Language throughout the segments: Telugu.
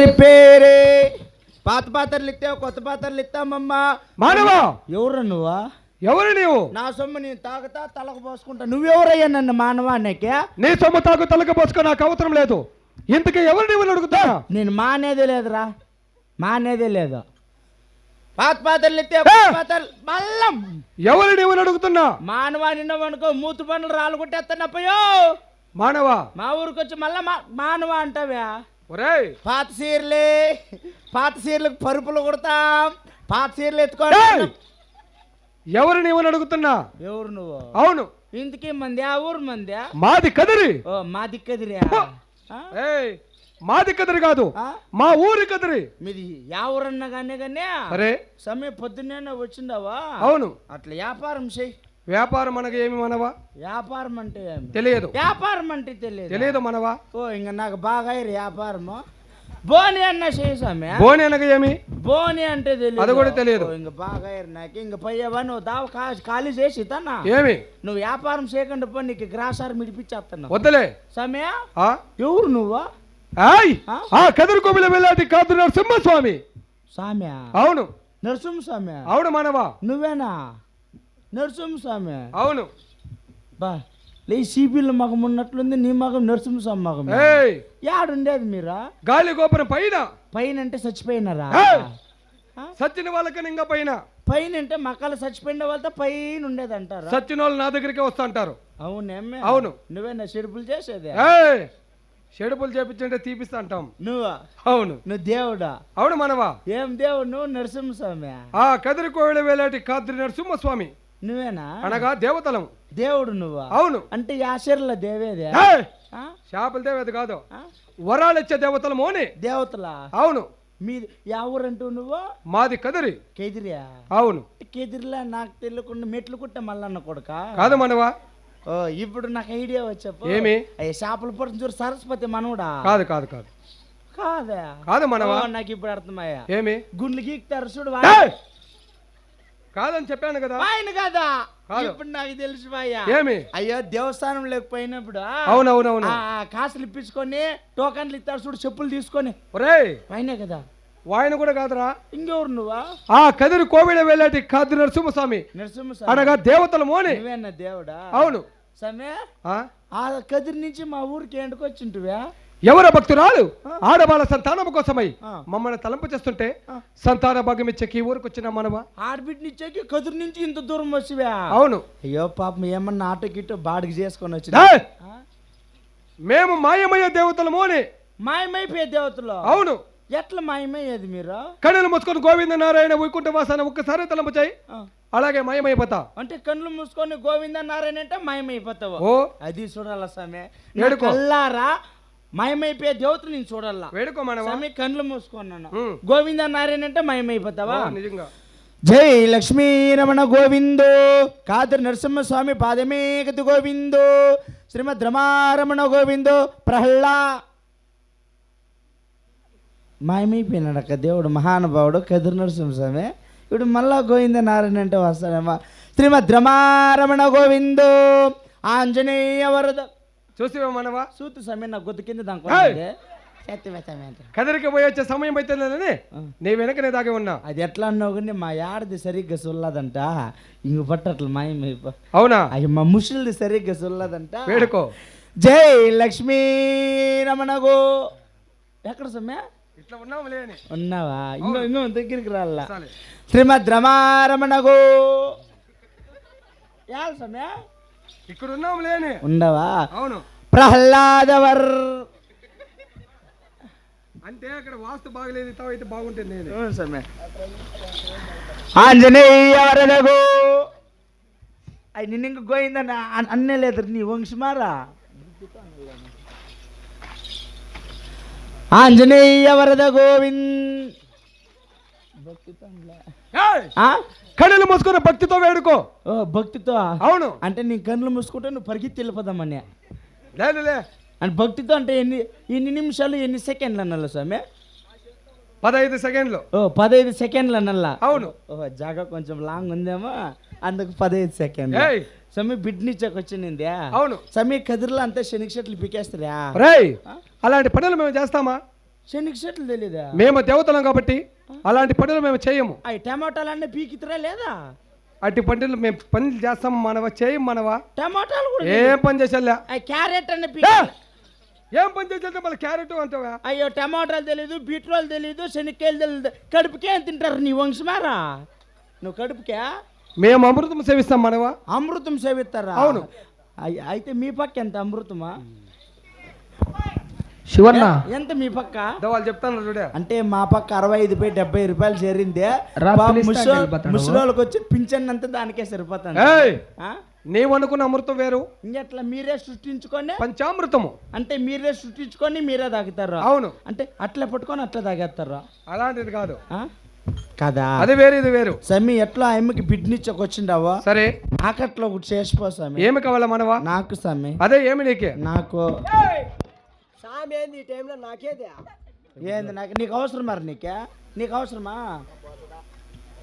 రిపేరే. పాత పాత్రలు ఇస్తావు కొత్త పాత్రలు ఇస్తామమ్మా మానవ ఎవరు నువ్వా? ఎవరు నీవు? నా సొమ్ము నేను తాగుతా తలకు పోసుకుంటా. నువ్వెవరయ్యా నన్ను మానవా నీకే నీ సొమ్ము తాగు తలక పోసుకో నాకు అవసరం లేదు. ఇంతకీ ఎవరు నీవు అడుగుతా నేను మానేదే లేదురా. మానేదే లేదు. పాత పాత్రలు ఇస్తే పాత్రలు మల్లం ఎవరు నీవు అడుగుతున్నా? మానవా నిన్నవనుకో మూతు పనులు రాళ్ళు కొట్టేస్తానప్పయో మానవ? మా ఊరికి వచ్చి మళ్ళా మా మానవ అంటావా? ఒరేయ్! పాత చీరలే పాత చీరలకు పరుపులు కొడతాం. పాత చీరలు ఎత్తుకోండి ఏయ్! ఎవరు నీవు అడుగుతున్నా? ఎవరు నువ్వు? అవును. ఇంతకీ మంది? ఆ ఊరు మంది? మాది కదిరి. ఓ మా దిక్కదిరా ఆ? ఏయ్! మాది కదిరి కాదు? మా ఊరి కదిరి. మీది యా ఊరన్నా కానీ కానీ అరే! సమయం పొద్దున్నే వచ్చిందావా? అవును. అట్లా వ్యాపారం చెయ్యి వ్యాపారం అనగా ఏమి మనవా? వ్యాపారం అంటే ఏమి? తెలియదు. వ్యాపారం అంటే తెలియదు. తెలియదు మనవా? ఓ ఇంక నాకు బాగా వ్యాపారము. బోని అన్న చేయి స్వామి. బోని అనగా ఏమి? బోని అంటే తెలియదు. అది కూడా తెలియదు. ఇంక బాగా నాకు ఇంక పోయేవా నువ్వు దావ ఖాళీ చేసి తన్నా. ఏమి? నువ్వు వ్యాపారం చేయకుండా పో నీకు గ్రాసారు మిడిపించేస్తున్నావు వద్దులే. సమయ ఆ? ఎవరు నువ్వా? ఆయ్ ఆ? ఆ కదిరి కోవిల వెళ్ళాటి కాదు నరసింహస్వామి. సామ్య అవును. నరసింహ స్వామి అవును మనవా. నువ్వేనా? నరసింహ స్వామి అవును. బా లే సిబిల్ మగం ఉన్నట్లుంది నీ మగం నరసింహ స్వామి మగం యాడుండేది మీరా? గాలి గోపురం పైన. పైన అంటే చచ్చిపోయినారా? సచ్చిన వాళ్ళకని ఇంకా పైన. పైన అంటే మక్కలు చచ్చిపోయిన వాళ్ళతో పైన ఉండేది అంటారా సచ్చిన వాళ్ళు నా దగ్గరికి వస్తా అంటారు అవునేమ్మే అవును. నువ్వేనా చెడుపులు చేసేది? షెడుపులు చేపించంటే తీపిస్తా అంటాం నువ్వా? అవును. నువ్వు దేవుడా? అవును మనవా. ఏం దేవుడు నువ్వు నరసింహ స్వామి ఆ కదిరి కోవిల వేలాటి కాద్రి నరసింహస్వామి. నువ్వేనా? అనగా దేవతలం. దేవుడు నువ్వా? అవును. అంటే యాశర్ల దేవేదే? చేపల దేవత కాదు? వరాలు ఇచ్చే దేవతలము అని. దేవతలా? అవును. మీది యా ఊరంటూ నువ్వు? మాది కదిరి. కేదిరియా? అవును. కేదిరిలా నాకు తెలియకుండా మెట్లు కుట్ట మల్లన్న కొడుక? కాదు మనవా. ఓ ఇప్పుడు నాకు ఐడియా వచ్చప్ప ఏమి? అయ్యి చేపలు పడుతుంది చూడు సరస్వతి మనవుడా? కాదు కాదు కాదు. కాదా? కాదు మనవా. నాకు ఇప్పుడు అర్థమయ్యా. ఏమి? గుండ్లు గీక్తారు చూడు! కాదని చెప్పాను కదా. ఆయన కదా? కాదు. ఇప్పుడు నాకు తెలుసు ఏమి? అయ్యో దేవస్థానం లేకపోయినప్పుడు అవునవునవును. కాసులు ఇప్పించుకొని టోకన్లు ఇస్తారు చూడు చెప్పులు తీసుకొని. ఒరేయ్! ఆయనే కదా. వాయన కూడా కాదురా. ఇంకెవరు నువ్వా? ఆ కదిరి కోవిడ వెళ్ళాటి కాద్రి నరసింహస్వామి. నరసింహ అనగా దేవతలము అని నువ్వేనా దేవుడా? అవును. సమే ఆ? ఆ కదిరి నుంచి మా ఊరికి ఎండుకొచ్చింటివా. ఎవర భక్తురాలు? ఆడవాళ్ళ సంతానం కోసమై. మమ్మల్ని తలంపు చేస్తుంటే. సంతాన భాగం ఇచ్చే ఈ ఊరికి వచ్చిన మనవా? ఆడబిడ్డనిచ్చాకి కదిరి నుంచి ఇంత దూరం వచ్చివా? అవును. అయ్యో పాపం ఏమన్నా ఆటో గిట్టో బాడికి చేసుకొని వచ్చిన! మేము మాయమయ్యే దేవతలము అని. మాయమైపోయే దేవతలు? అవును. ఎట్లా మాయమయ్యేది మీరు? కడులు మూసుకొని గోవింద నారాయణ వైకుంఠ వాసాన ఒక్కసారి తలంపు చేయి. అలాగే మాయమైపోతా. అంటే కళ్ళు మూసుకొని గోవింద నారాయణ అంటే మాయమైపోతావు. ఓ. అది చూడాల స్వామి. కల్లారా మాయమైపోయే దేవతలు నేను చూడాలా? వేడుకో మనవా. స్వామి కళ్ళు మూసుకున్నాను. గోవింద నారాయణ అంటే మాయమైపోతావా? నిజంగా. జై లక్ష్మీ రమణ గోవిందో. కాదర్ నరసింహస్వామి పాదమే గతి గోవిందో. శ్రీమద్ రమారమణ గోవిందో. ప్రహ్లా. మాయమైపోయినాడు అక్క దేవుడు మహానుభావుడు కదిరి నరసింహస్వామి. ఇప్పుడు మళ్ళా గోవింద నారాయణ అంటే వస్తాడమ్మా. శ్రీమద్ రమారమణ గోవిందో. ఆంజనేయ వరద చూసివా మనవా? సూతు సమయం నా గొద్దు కింద! దానికి కదిరికి పోయి వచ్చే సమయం అయితేనే నీ వెనక నీ దాగే ఉన్నా. అది ఎట్లా అన్నావు కానీ మా యాడది సరిగ్గా సొల్లదంట. ఇంక పట్టట్లు మాయమైపో అవునా? అయ్య మా ముషులది సరిగ్గా సొల్లదంట. వేడుకో. జై లక్ష్మీ రమణగో. ఎక్కడ సమ్యా ఇట్లా ఉన్నాము లేని ఉన్నావా? ఇంకో ఇంకో దగ్గరికి రాలా. శ్రీమద్ రమారమణగో యాల సమ్యా ఇక్కడ ఉన్నాము లేని ఉండవా? అవును. ప్రహ్లాదవర్. అంటే అక్కడ వాస్తు బాగలేదు అయితే బాగుంటుంది నేను. సమ్యా ఆంజనేయ వరదగో అయి నిన్న ఇంక గోయిందని అన్- అన్నే లేదు నీ వంశమారా? ఆంజనేయ వరద గోవింద్ కడులు మూసుకున్న భక్తితో వేడుకో. ఓ భక్తితో? అవును. అంటే నీ కళ్ళు మూసుకుంటే నువ్వు పరిగెత్తి వెళ్ళిపోదామని లేదు లే అంటే భక్తితో అంటే ఎన్ని ఎన్ని నిమిషాలు ఎన్ని సెకండ్లు అన్నల్లా స్వామి? పదహైదు సెకండ్లు. ఓ పదహైదు సెకండ్లు అన్నల్లా అవును. ఓ జాగా కొంచెం లాంగ్ ఉందేమో అందుకు పదహైదు సెకండ్లు. ఏయ్. సమీ బిడ్నిచ్చాక వచ్చింది అవును. సమీ కదిరిలో అంతా శనగ చెట్లు పీకేస్తారా? రేయ్ అలాంటి పనులు మేము చేస్తామా? శనగ చెట్లు తెలీదా? మేము దేవతలం కాబట్టి అలాంటి పనులు మేము చేయము. అవి టమాటాలు అన్నీ పీకితరా లేదా? అట్టి పనులు మేము పనులు చేస్తాం మనవా చేయం మనవా. టమాటాలు కూడా ఏం పని చేసేలా క్యారెట్ అన్నీ ఏ! పని చేసేది మళ్ళీ క్యారెట్ అంటావా? అయ్యో టమాటాలు తెలీదు బీట్రోలు తెలీదు శనక్కాయలు తెలీదు. కడుపుకే తింటారు నీ వంశమారా? నువ్వు కడుపుకే? మేము అమృతం సేవిస్తాం మనవా. అమృతం సేవిస్తారా? అవును. అయ్- అయితే మీ పక్క ఎంత అమృతమా? శివన్న ఎంత మీ పక్క? వాళ్ళు చెప్తాను చూడే. అంటే మా పక్క అరవై ఐదు పోయి డెబ్బై రూపాయలు చేరిందే. ముసలోళ్ళకి వచ్చి పింఛన్ అంతా దానికే ఆ? నీవు అనుకున్న అమృతం వేరు. ఇంకెట్లా మీరే సృష్టించుకొని పంచామృతము. అంటే మీరే సృష్టించుకొని మీరే తాగుతారు అవును. అంటే అట్లా పట్టుకొని అట్లా తాగేస్తారు అలాంటిది కాదు. ఆ? కదా. అది వేరు ఇది వేరు. సమ్మి ఎట్లా అమ్మకి బిడ్నిచ్చకు వచ్చిండావో సరే. ఆకట్లో ఒకటి చేసిపో స్వామి. ఏమి కావాలా మనవా? నాకు స్వామి. అదే ఏమి నీకే? నాకు సామి ఏంది ఈ టైంలో నాకేదే? ఏంది నాకు నీకు అవసరం మరి నీకే? నీకు అవసరమా?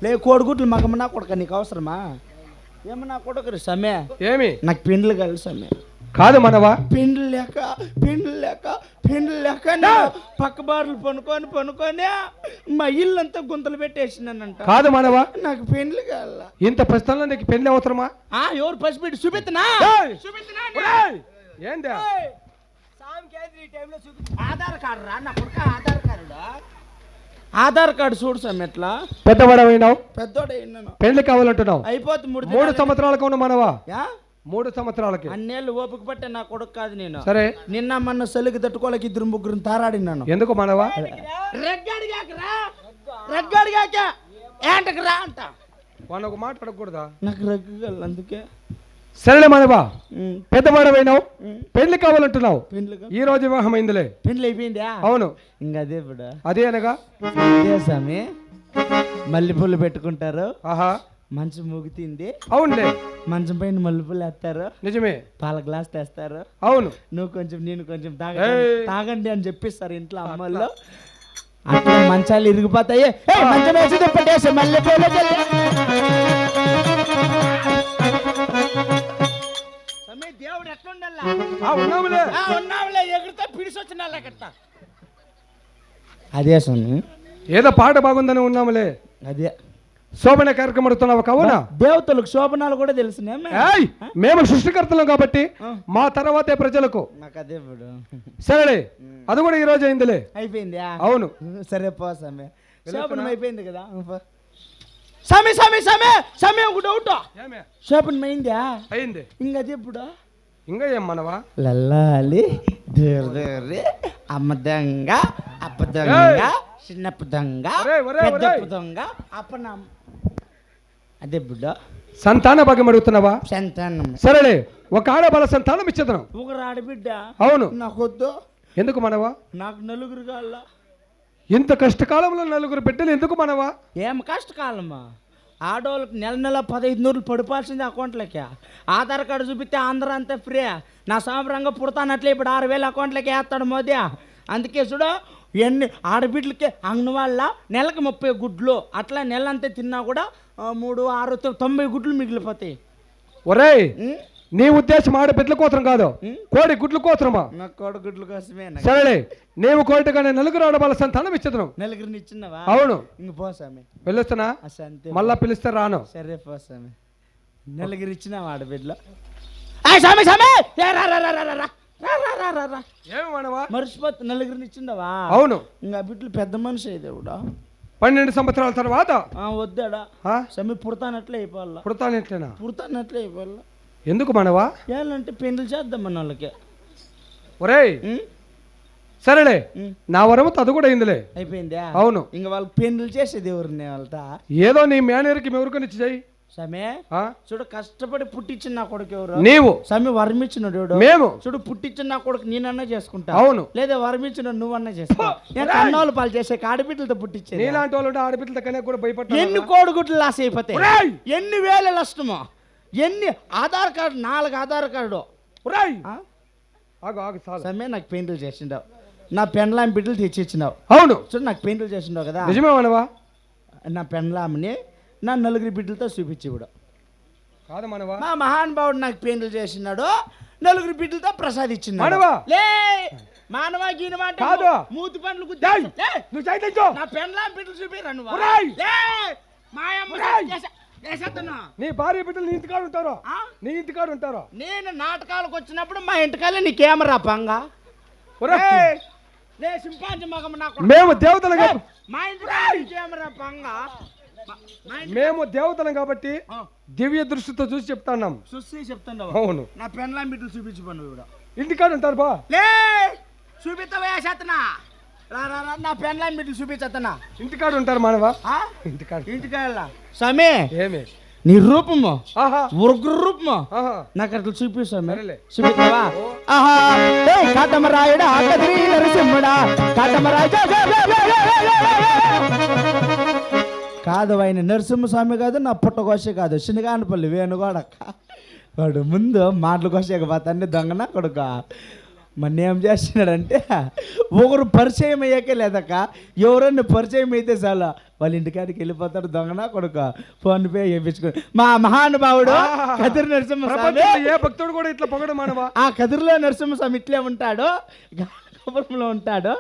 లే కోడిగుడ్లు మగమన్నా కొడక నీకు అవసరమా? ఏమన్నా కొడకరు సమే. ఏమి? నాకు పిండ్లు కాదు సమే. కాదు మనవా. పిండ్లు లేక పిండ్లు లేక పిండ్లు లేక పక్క బార్లు పనుకొని పనుకొని మా ఇల్లంతా గుంతలు పెట్టేసినానంట. కాదు మనవా. నాకు పెండ్లు కావాల. ఇంత ప్రస్తుతంలో నీకు పెళ్ళి అవసరమా? ఆ ఎవరు పసిపెట్టి ఒరేయ్! ఏందా సామికి ఏంది ఈ టైంలో చూపి ఆధార్ కార్డు రా నా కొడుక ఆధార్ కార్డు ఆధార్ కార్డు చూడు సమ్ ఎట్లా పెద్దవాడమైనావు పెద్దోడే విన్నాను పెళ్ళి కావాలంటున్నావు? అయిపోతుంది మూడు మూడు. సంవత్సరాలకు ఉన్న మనవా? యా? మూడు సంవత్సరాలకి. అన్నేళ్ళు ఓపిక పట్టే నా కొడుకు కాదు నేను. సరే. నిన్న మొన్న సలికి తట్టుకోలేక ఇద్దరు ముగ్గురు తారాడినాను ఎందుకు మనవా? రెగ్గాడిగాక ఏంటకు రా అంట. ఒక మాట అడగకూడదా? నాకు రెగ్గలు అందుకే. సరేలే మనవా ఉమ్. పెళ్ళి కావాలంటున్నావు. ఈ రోజు వివాహం అయిందిలే పెండ్లు అయిపోయిందా? అవును. ఇంకా అదే ఇప్పుడు. అదే అనగా? అదే స్వామి మల్లెపూలు పెట్టుకుంటారు. ఆహా. మంచం మూగుతుంది. అవునులే. మంచం పైన మల్లెపూలు వేస్తారు. నిజమే. పాల గ్లాస్ తెస్తారు. అవును. నువ్వు కొంచెం నేను కొంచెం ఏయ్. తాగండి అని చెప్పిస్తారు ఇంట్లో అమ్మల్లో అట్లా మంచాలు ఇరిగిపోతాయి. మంచం వేసి దుప్పటేసి మల్లెపూలు దేవుడు ఉన్నాములే ఎగురుతా పిడిసొచ్చిన అదే స్వామి. ఏదో పాట బాగుందని ఉన్నాములే అదే. శోభన కార్యక్రమం అడుగుతున్నావు కావునా? దేవతలకు శోభనాలు కూడా తెలుసునే ఏయ్ మేము సృష్టికర్తలం కాబట్టి మా తర్వాతే ప్రజలకు. సరేలే అది కూడా ఈ రోజు అయిందిలే. అయిపోయిందా? అవును. సరే పో సమయ శోభనం అయిపోయింది కదా. స్వామి స్వామి స్వామి స్వామి ఒక డౌట్ ఏమే? షాపింగ్ అయిందా అయింది. ఇంకా ఇప్పుడు ఇంకా ఏం మనవా లల్లాలి దేర్ దేరి అమ్మదంగ అప్పదంగ చిన్నప్పదంగ దంగ అప్పనాం అదే బుడ్డ? సంతాన భాగం అడుగుతున్నావా? సంతానం. సరేలే ఒక ఆడబల సంతానం ఇచ్చేద్దాం. ఒకరు ఆడబిడ్డ. అవును. నాకొద్దు. ఎందుకు మనవా? నాకు నలుగురు కాళ్ళ ఇంత కష్టకాలంలో నలుగురు బిడ్డలు ఎందుకు మనవా? ఏం కష్టకాలమ్మా? ఆడవాళ్ళకి నెల నెల పదహైదు నూరులు పడిపోవాల్సింది అకౌంట్లకి. ఆధార్ కార్డు చూపిస్తే ఆంధ్ర అంతా ఫ్రీ. నా సాంబరంగా పుడతానట్లే ఇప్పుడు ఆరు వేలు అకౌంట్లకి వేస్తాడు మోదీ. అందుకే చూడు ఎన్ని ఆడబిడ్డలకి అంగనవాళ్ళ నెలకు ముప్పై గుడ్లు అట్లా నెల అంతా తిన్నా కూడా మూడు ఆరు తొంభై గుడ్లు మిగిలిపోతాయి. ఒరేయ్ ఉం? నీ ఉద్దేశం ఆడబిడ్డల కోసం కాదు. కోడి గుడ్ల కోసమా కోడి గుడ్ల కోసమే సరే నీవు కోరిటగానే నలుగురు ఆడవాళ్ళ సంతానం ఇచ్చిద్దాం నలుగురిని ఇచ్చినవా అవును. పోసామి పిలుస్తున్నా మళ్ళా పిలిస్తే రాను. సరే పోసామి నలుగురు ఇచ్చినావా ఆడబిడ్డలో సామి సామి అవును. ఇంకా బిడ్డలు పెద్ద మనిషి అయితే కూడా పన్నెండు సంవత్సరాల తర్వాత? వద్దాడా? సమీ పుడతానట్లే అయిపోవాలా. పుడతానట్లేనా? పుడతానట్లే అయిపోవాలా. ఎందుకు మనవా? ఏళ్ళంటే పెళ్ళి చేద్దాం మన వాళ్ళకి. ఒరేయ్! ఉం? సరేలే. నా వరము అది కూడా అయిందిలే. అయిపోయిందా? అవును. ఇంక వాళ్ళకి పెళ్ళి చేసేది ఎవరిని వాళ్ళతో? ఏదో నీ మేనేజర్కి ఎవరికనిచ్చి చెయ్యి. సమే? చూడు కష్టపడి పుట్టించిన నా కొడుకు ఎవరు? నీవు. సమి వరమిచ్చిన దేవుడు మేము. చూడు పుట్టించిన నా కొడుకు నేనన్నా చేసుకుంటా. అవును. లేదా వరమిచ్చిన నువ్వన్నా చేసుకో. నేను కన్నోళ్ళు పాలు చేసే కాడిబిడ్డలతో పుట్టించేది. నీలాంటి వాళ్ళు ఆడబిడ్డల కన్నా కూడా ఎన్ని భయపడ్డా కోడిగుడ్లు లాస్ అయిపోతాయి! ఎన్ని వేల నష్టమో ఎన్ని ఆధార్ కార్డు నాలుగు ఆధార్ కార్డు ఒరేయ్! ఆ? ఆగు ఆగు చాలు సమ్మె నాకు పెయింట్లు చేసిండావు నా పెండ్లాం బిడ్డలు తెచ్చి ఇచ్చినావు అవును చూడు నాకు పెయింట్లు చేసిండావు కదా నిజమే మనవా నా పెండ్లాంని నా నలుగురి బిడ్డలతో చూపించి కూడా కాదు మనవా మా మహానుభావుడు నాకు పెళ్ళి చేసినాడు నలుగురు బిడ్డలతో ప్రసాదిచ్చినాడు మానవా? లే మానవా గీనవా అంటే కాదు. మూతి పండ్లు లే, నువ్వు చైతన్యం నా పెండ్లాం బిడ్డలు చూపిరా నువ్వు ఒరేయ్! లే ఒరేయ్! చేసే-. నీ భార్య బిడ్డలు నీ ఇంటికాడు ఉంటారు. ఆ? నీ ఇంటికాడు ఉంటారు. నేను నాటకాలకు వచ్చినప్పుడు మా ఇంటికాలే నీ కెమెరా పంగా. లే సింపాంజీ మగమ్మ నాకు మేము దేవతలం మా ఇంటికాల కెమెరా పంగా. మేము దేవతలం కాబట్టి దివ్య దృష్టితో చూసి చెప్తాన్నాం చూసి చెప్తాను అవును. నా పెండ్లాం బిడ్డలు చూపించుకోను కూడా ఇంటికాడు ఉంటారు బా. లే చూపిస్తావా రా రా రా నా పెండ్లాం బిడ్డలు చూపించతనా ఇంటికాడు ఉంటారు మానవా? ఇంటికాడు. ఇంటికాడ సమే ఏమి? నీ రూపము ఉగ్ర రూపము నాకు అట్లా చూపిస్తాను. చూపిస్తావా? ఆహా. కాటమరాయుడా కదిరి నరసింహుడా. కాటమరాయ కాదు ఆయన నరసింహస్వామి కాదు నా పుట్టకోసే కాదు. శనిగానపల్లి వేణుగోడక్క వాడు ముందు మాటలు కోసేకపోతాన్ని దొంగన కొడుక? మన ఏం చేస్తున్నాడంటే ఒకరు పరిచయం అయ్యాకే లేదక్క ఎవరన్నా పరిచయం అయితే చాలా. వాళ్ళ ఇంటికాడికి వెళ్ళిపోతాడు దొంగన కొడుక? ఫోన్ పే చేయించుకుని మా మహానుభావుడు కదిరి నరసింహస్వామి ఏ భక్తుడు కూడా ఇట్లా పొగడు మానవా? ఆ కదిరిలో నరసింహస్వామి ఇట్లే ఉంటాడు. గోపురంలో ఉంటాడు.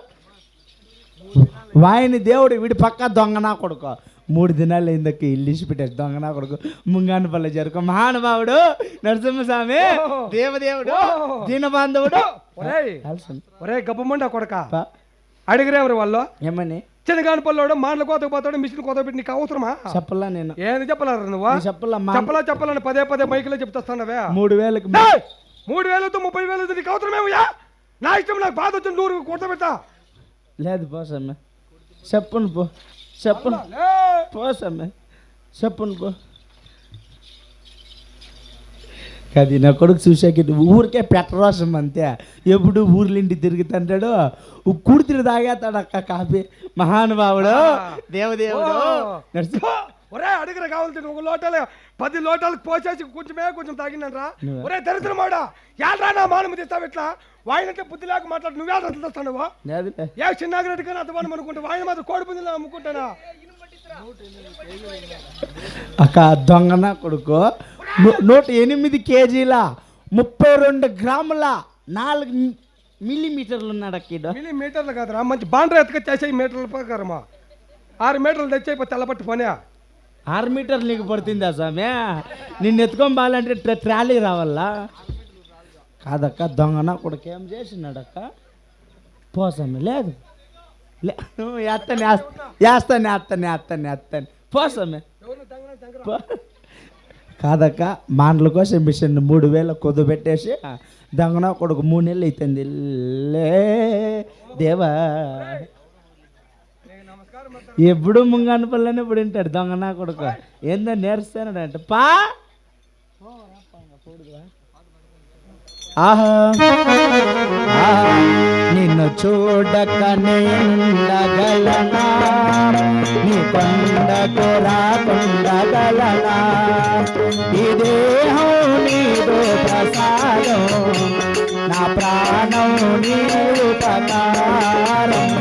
వాయిని దేవుడు వీడి పక్క దొంగనా కొడుకు. మూడు దినాలు అయిందక్క ఇల్లు ఇచ్చి పెట్టాడు. దొంగనా కొడుకు. ముంగాని పల్లె జరుకు మహానుభావుడు నరసింహస్వామి దేవదేవుడు. దీనబాంధవుడు. ఒరే గబ్బమండ కొడక. అడిగిరేమరు వాళ్ళు? ఏమని? చిన్నగాని పల్లోడు మాటలు కోతకు పోతాడు మిషన్ కోత పెట్టి నీకు అవసరమా? చెప్పలా నేను. ఏంది చెప్పలేరు నువ్వు? చెప్పలా చెప్పలా చెప్పలని పదే పదే మైకులో చెప్తాస్తానవే మూడు వేలకు! మూడు వేలతో ముప్పై వేలతో నీకు అవసరమేమయ్యా నా ఇష్టం నాకు బాధ వచ్చింది నూరు కొడత పెట్టా లేదు పో సమ్మె. చెప్పును పో. చెప్పును పో సమ్మె. చెప్పును పో. అది నా కొడుకు చూసాక ఊరికే పెట్టరోసం అంతే. ఎప్పుడు ఊర్లింటి తిరుగుతుంటాడు కుడితిరి తాగేస్తాడు అక్క కాఫీ. మహానుభావుడు దేవదేవుడు. ఒరే అడిగిన కావాల్సింది ఒక లోటాలు పది లోటాలకు పోసేసి కొంచెమే కొంచెం తాగినరా. ఒరే దరిద్రమాడా యాడ్రా నా మానము తెస్తావు ఇట్లా? వాయినంటే బుద్ధి లేక మాట్లాడు నువ్వే లేదులే ఏ చిన్నాగిరెడ్డి కానీ అంతమానం అనుకుంటా వాయిన మాత్రం కోడి పుంజులు అమ్ముకుంటానా? అక్క దొంగన కొడుకు నూట ఎనిమిది కేజీల ముప్పై రెండు గ్రాముల నాలుగు మిల్లీమీటర్లు ఉన్నాడు అక్క ఈడు. మిల్లీ మీటర్లు కాదురా మంచి బాండ్రా ఎత్తుకొచ్చేసే మీటర్ల ప్రకారమా ఆరు మీటర్లు తెచ్చి తెల్లబట్టి పని. ఆరు మీటర్లు నీకు పడుతుందా స్వామి? నిన్ను ఎత్తుకొని ట్ర- ట్రాలీ రావాలా? కాదక్క దొంగన కొడుకు ఏం చేసినాడక్క? పోసామి లేదు. లే నువ్వు ఎత్తని వేస్తాను వేస్తాను వేస్తాను వేస్తాను పోసామి పో. కాదక్క మాండ్ల కోసం మిషన్ మూడు వేల కొద్దు పెట్టేసి దొంగన కొడుకు మూడు నెలలు అవుతుంది లే దేవా. ఎప్పుడు ముంగాని ఇప్పుడు వింటాడు దొంగ నా కొడుకు? ఏందో నేర్స్తానంటే పా! ఆహా. నిన్ను చూడక నిండగలనా? నీ కొండకు రాకుండగలనా? ఈ దేహం ప్రసాదం. నా ప్రాణం నీ ఉపకారం.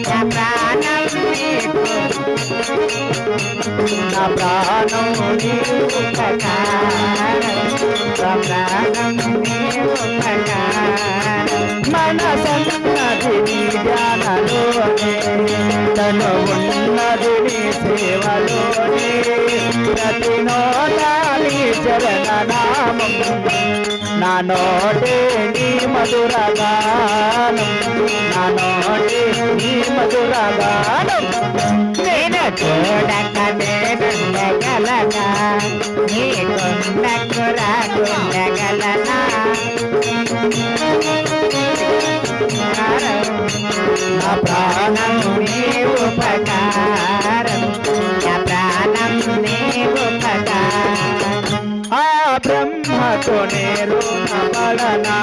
నా ప్రాణం నీకు నా ప్రాణం నీ నా ప్రాణం నీ మనసన్నది నీ ధ్యానలోనే తను ఉన్నది నీ సేవలోనే. ప్రతి నోటాలి నా నోటే నీ గానం నీ మధుర నేను చూడక నేనుండగలనా నీ కొండకు రాకుండగలనా నా ప్రాణం నీ ఉపకారం నా ప్రాణం నీ ఉపకారం ఆ బ్రహ్మతో నేను పడనా